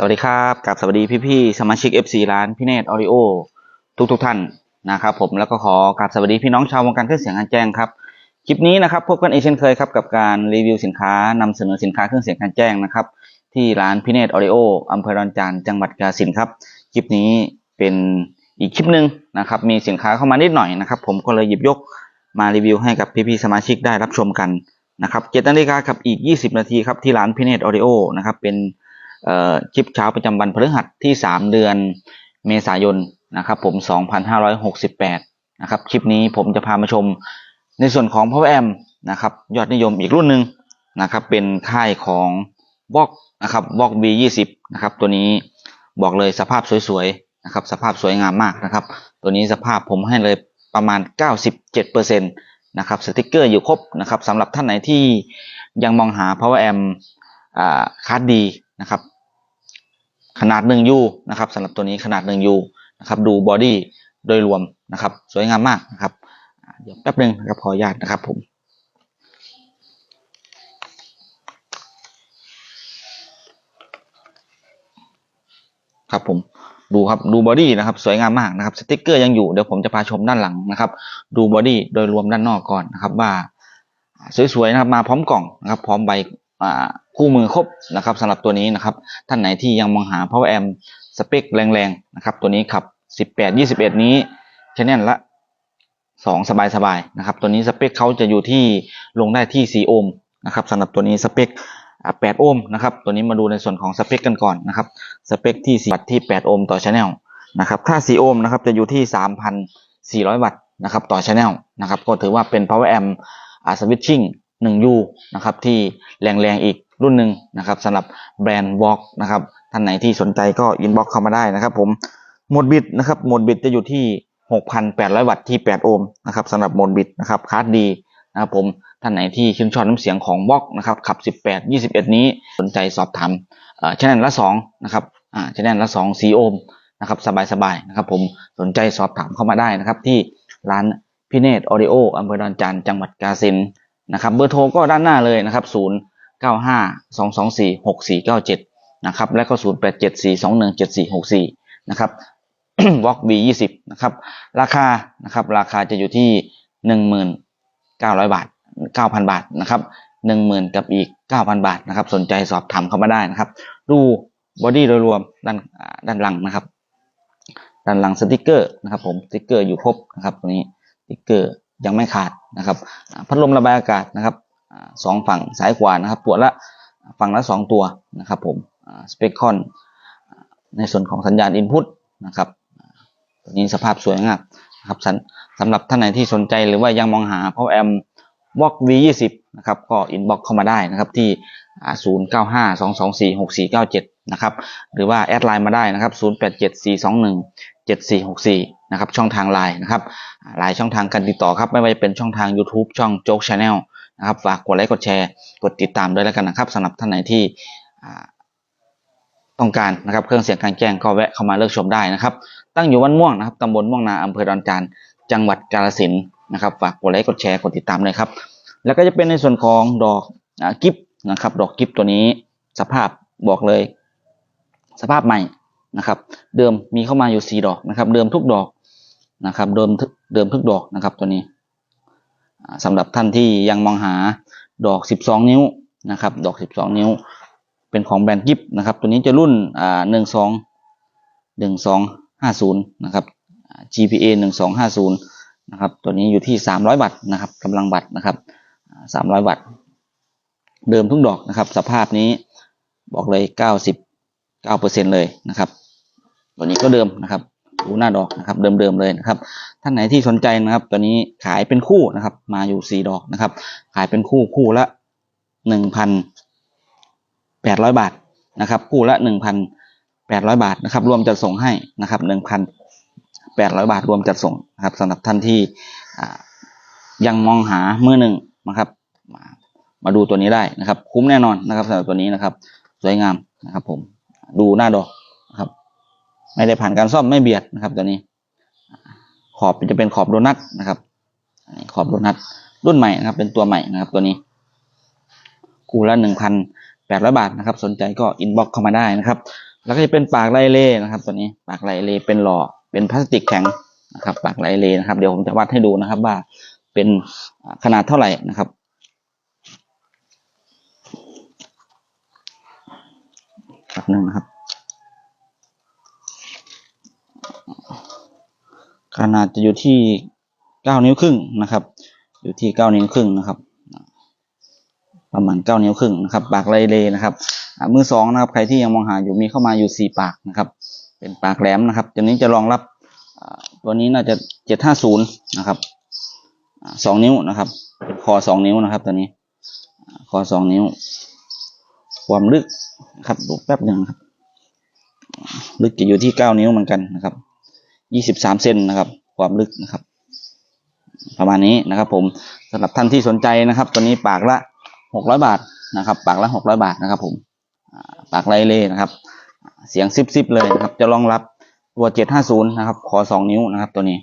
สวัสดีครับกับสวัสดีพี่ๆสมาชิก FC ร้านพี่เนตออริโอทุกทุกๆท่านนะครับผมแล้วก็ขอกราบสวัสดีพี่น้องชาววงการเครื่องเสียงงานแจ้งครับคลิปนี้นะครับพบกันอีกเช่นเคยครับกับการรีวิวสินค้านำเสนอสินค้าเครื่องเสียงการแจ้งนะครับที่ร้านพี่เนตออริโออำเภอดอนจานจังหวัดกาฬสินครับคลิปนี้เป็นอีกคลิปหนึ่งนะครับมีสินค้าเข้ามานิดหน่อยนะครับผมก็เลยหยิบยกมารีวิวให้กับพี่ๆสมาชิกได้รับชมกันนะครับเจ็ดนาฬิกากับอีก 20 นาทีครับที่ร้านพี่เนตออริโอนะครับเป็น คลิปเช้าประจำวันพฤหัสที่ 3 เดือนเมษายนนะครับผม2568นะครับคลิปนี้ผมจะพามาชมในส่วนของ Power Amp นะครับยอดนิยมอีกรุ่นหนึ่งนะครับเป็นค่ายของ v o กนะครับ v o ก V20 นะครับตัวนี้บอกเลยสภาพสวยๆนะครับสภาพสวยงามมากนะครับ ตัวนี้สภาพผมให้เลยประมาณ 97%นะครับสติกเกอร์อยู่ครบนะครับสำหรับท่านไหนที่ยังมองหา Power Amp คาร์ดดีนะครับ ขนาด 1 U นะครับสำหรับตัวนี้ขนาด 1 U นะครับดูบอดี้โดยรวมนะครับ สวยงามมากนะครับ เดี๋ยวแป๊บหนึงนะครับขออนุญาตนะครับผมครับผมดูครับดูบอดี้นะครับสวยงามมากนะครับสติกเกอร์ยังอยู่เดี๋ยวผมจะพาชมด้านหลังนะครับ ดูบอดี้โดยรวมด้านนอกก่อนนะครับว่า สวยๆนะครับมาพร้อมกล่องนะครับ พร้อมใบ คู่มือครบนะครับสำหรับตัวนี้นะครับ ท่านไหนที่ยังมองหา power amp สเปคแรงๆนะครับ ตัวนี้ขับ 18 21 นี้ชแนลละ 2 สบายๆนะครับ ตัวนี้สเปคเขาจะอยู่ที่ลงได้ที่ 4 โอห์มนะครับสำหรับตัวนี้สเปค 8 โอห์มนะครับ ตัวนี้มาดูในส่วนของสเปคกันก่อนนะครับ สเปคที่4วัตต์ที่ 8 โอห์มต่อชแนลนะครับค่า 4 โอห์มนะครับจะอยู่ที่ 3,400 วัตต์นะครับต่อชแนลนะครับ ก็ถือว่าเป็น power amp สวิตชิ่ง 1U นะครับที่แรงๆอีกรุ่นหนึ่งนะครับสำหรับแบรนด์ Walk นะครับท่านไหนที่สนใจก็อินบ็อกเข้ามาได้นะครับ ผมโหมดบิดนะครับโหมดบิดจะอยู่ที่ 6,800 วัตต์ที่ 8 โอห์มนะครับสำหรับโหมดบิดนะครับคาร์ดดีนะครับผมท่านไหนที่ชื่นชอบน้ำเสียงของ Walk นะครับขับ 18 21 นี้สนใจสอบถามเอ่อชแนลละ2นะครับอ่าชแนลละ2 4 โอห์มนะครับสบายๆนะครับผมสนใจสอบถามเข้ามาได้นะครับที่ร้านพิเนตออดิโออำเภอดอนจานจังหวัดกาฬสินธุ์ นะครับเบอร์โทรก็ด้านหน้าเลยนะครับ 0 9 5 2 2 4 6 4 9 7 นะครับและก็ 0 8 7 4 2 1 7 4 6 4 นะครับ Walk V 20นะครับ ราคานะครับราคาจะอยู่ที่19,000บาท9,000บาทนะครับ10,000กับอีก9,000บาทนะครับ สนใจสอบถามเข้ามาได้นะครับ ดูบอดี้โดยรวมด้านด้านหลังนะครับ ด้านหลังสติกเกอร์นะครับ ผมสติกเกอร์อยู่ครบนะครับตรงนี้สติกเกอร์ ยังไม่ขาดนะครับพัดลมระบายอากาศนะครับสองฝั่งซ้ายขวานะครับตัวละฝั่งละสองตัวนะครับผมสเปคคอนในส่วนของสัญญาณอินพุตนะครับตัวนี้สภาพสวยงามนะครับสำสำหรับท่านไหนที่สนใจหรือว่ายังมองหา Power Amp Walk V20 นะครับก็อินบ็อกเข้ามาได้นะครับที่ 0 9 5 2 2 4 6 4 9 7 นะครับหรือว่าแอดไลน์มาได้นะครับ 0 นะครับช่องทางไลน์นะครับหลายช่องทางการติดต่อครับไม่ว่าจะเป็นช่องทาง YouTube ช่องโจ๊กชาแนลนะครับฝากกดไลค์กดแชร์กดติดตามด้วยแล้วกันนะครับสำหรับท่านไหนที่ต้องการนะครับเครื่องเสียงกางแจ้งก็แวะเข้ามาเลือกชมได้นะครับ ตั้งอยู่วันม่วงนะครับตำบลม่วงนาอำเภอดอนจานจังหวัดกาฬสินนะครับฝากกดไลค์กดแชร์กดติดตามเลยครับ แล้วก็จะเป็นในส่วนของดอกกิฟนะครับ ดอกกิฟตัวนี้สภาพบอกเลย สภาพใหม่นะครับ เดิมมีเข้ามาอยู่สี่ดอกนะครับ เดิมทุกดอก นะครับเดิมเดิมทุกดอกนะครับตัวนี้อ่าสำหรับท่านที่ยังมองหาดอกสิบสองนิ้วนะครับดอกสิบสองนิ้ว เป็นของแบรนด์กิฟนะครับตัวนี้จะรุ่นอ่าหนึ่งสองหนึ่งสองห้าศูนย์นะครับ GPA หนึ่งสองห้าศูนย์นะครับตัวนี้อยู่ที่สามร้อยวัตต์นะครับกำลังวัตต์นะครับสามร้อยวัตต์เดิมทุกดอกนะครับ สภาพนี้บอกเลยเก้าสิบเก้าเปอร์เซ็นเลยนะครับ ตัวนี้ก็เดิมนะครับ ดูหน้าดอกนะครับ เดิมๆเลยนะครับ ท่านไหนที่สนใจนะครับ ตัวนี้ขายเป็นคู่นะครับ มาอยู่สี่ดอกนะครับ ขายเป็นคู่คู่ละหนึ่งพันแปดร้อยบาทนะครับ คู่ละหนึ่งพันแปดร้อยบาทนะครับ รวมจัดส่งให้นะครับหนึ่งพันแปดร้อยบาทรวมจัดส่งนะครับสำหรับท่านที่ยังมองหามือหนึ่งนะครับมามาดูตัวนี้ได้นะครับ คุ้มแน่นอนนะครับสำหรับตัวนี้นะครับ สวยงามนะครับผมดูหน้าดอก ไม่ได้ผ่านการซ่อมไม่เบียดนะครับตัวนี้ขอบจะเป็นขอบโดนัทนะครับขอบโดนัทรุ่นใหม่นะครับ เป็นตัวใหม่นะครับตัวนี้คู่ละหนึ่งพันแปดร้อยบาทนะครับ สนใจก็อินบ็อกเข้ามาได้นะครับ แล้วก็จะเป็นปากไลเล่นะครับ ตัวนี้ปากไลเล่เป็นหล่อเป็นพลาสติกแข็งนะครับ ปากไลเล่นะครับ เดี๋ยวผมจะวัดให้ดูนะครับ ว่าเป็นขนาดเท่าไหร่นะครับแบบหนึ่งนะครับ ขนาดจะอยู่ที่เก้านิ้วครึ่งนะครับ อยู่ที่เก้านิ้วครึ่งนะครับ ประมาณเก้านิ้วครึ่งนะครับ ปากไลเลนะครับมือสองนะครับ ใครที่ยังมองหาอยู่มีเข้ามาอยู่สี่ปากนะครับ เป็นปากแหลมนะครับ ตัวนี้จะรองรับตัวนี้น่าจะเจ็ดห้าศูนย์นะครับสองนิ้วนะครับคอสองนิ้วนะครับ ตัวนี้คอสองนิ้ว ความลึกนะครับดูแป๊บหนึ่งครับ ลึกจะอยู่ที่เก้านิ้วเหมือนกันนะครับ ยี่สิบสามเซนนะครับ ความลึกนะครับ ประมาณนี้นะครับผมสำหรับท่านที่สนใจนะครับ ตัวนี้ปากละหกร้อยบาทนะครับ ปากละหกร้อยบาทนะครับ ผมปากไลเล่นะครับ เสียงซิบซิบเลยนะครับ จะรองรับตัวเจ็ดห้าศูนย์นะครับขอสองนิ้วนะครับ ตัวนี้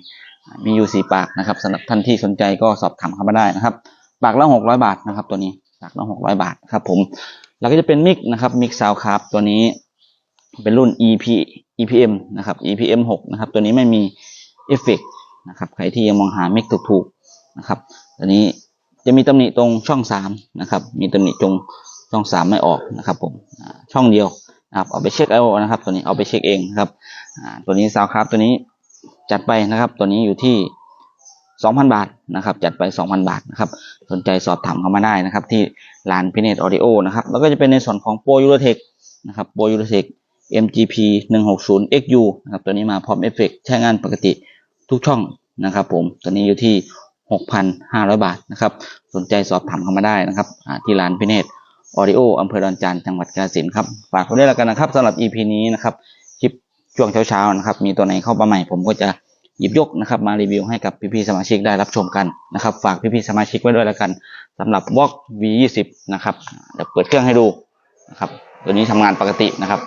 มีอยู่สี่ปากนะครับสำหรับท่านที่สนใจก็สอบถามเข้ามาได้นะครับ ปากละหกร้อยบาทนะครับ ตัวนี้ปากละหกร้อยบาทครับ ผมแล้วก็จะเป็นมิกนะครับมิกซาวคาร์ตัวนี้เป็นรุ่น EP EPM นะครับ EPM 6นะครับ ตัวนี้ไม่มีเอฟเฟกต์นะครับ ใครที่ยังมองหาเมกถูกๆนะครับ ตัวนี้จะมีตำหนิตรงช่องสามนะครับ มีตำหนิตรงช่องสามไม่ออกนะครับผมช่องเดียวนะครับเอาไปเช็คเอานะครับ ตัวนี้เอาไปเช็คเองนะครับตัวนี้ซาวครับตัวนี้จัดไปนะครับ ตัวนี้อยู่ที่สองพันบาทนะครับ จัดไปสองพันบาทนะครับ สนใจสอบถามเข้ามาได้นะครับ ที่ร้านพิเนตออดิโอนะครับ แล้วก็จะเป็นในส่วนของโปรยูโรเทคนะครับโปรยูโรเทค MGP 160 XU นะครับตัวนี้มาพร้อมเอฟเฟกต์ใช้งานปกติทุกช่องนะครับผมตัวนี้อยู่ที่ 6,500 บาทนะครับ สนใจสอบถามเข้ามาได้นะครับที่ร้านพิเนตออดิโออำเภอดอนจานจังหวัดกาฬสินธุ์ครับ ฝากไว้ด้วยแล้วกันนะครับสำหรับ EP นี้นะครับคลิปช่วงเช้าๆนะครับ มีตัวไหนเข้ามาใหม่ผมก็จะหยิบยกนะครับ มารีวิวให้กับพี่ๆสมาชิกได้รับชมกันนะครับ ฝากพี่ๆสมาชิกไว้ด้วยแล้วกันสำหรับ w a l k V20 นะครับเดี๋ยวเปิดเครื่องให้ดูนะครับตัวนี้ทำงานปกตินะครับ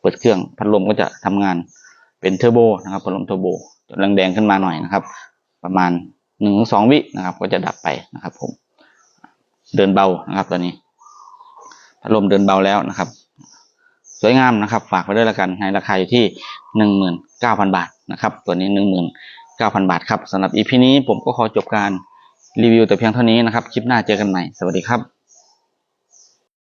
เปิดเครื่องพัดลมก็จะทำงานเป็นเทอร์โบนะครับพัดลมเทอร์โบตัวแดงขึ้นมาหน่อยนะครับ ประมาณหนึ่งถึงสองวินะครับ ก็จะดับไปนะครับ ผม เดินเบานะครับตัวนี้ พัดลมเดินเบาแล้วนะครับ สวยงามนะครับ ฝากไว้ด้วยละกันในราคาอยู่ที่หนึ่งหมื่นเก้าพันบาทนะครับ ตัวนี้หนึ่งหมื่นเก้าพันบาทครับสำหรับอีพีนี้ผมก็ขอจบการรีวิวแต่เพียงเท่านี้นะครับ คลิปหน้าเจอกันใหม่ สวัสดีครับ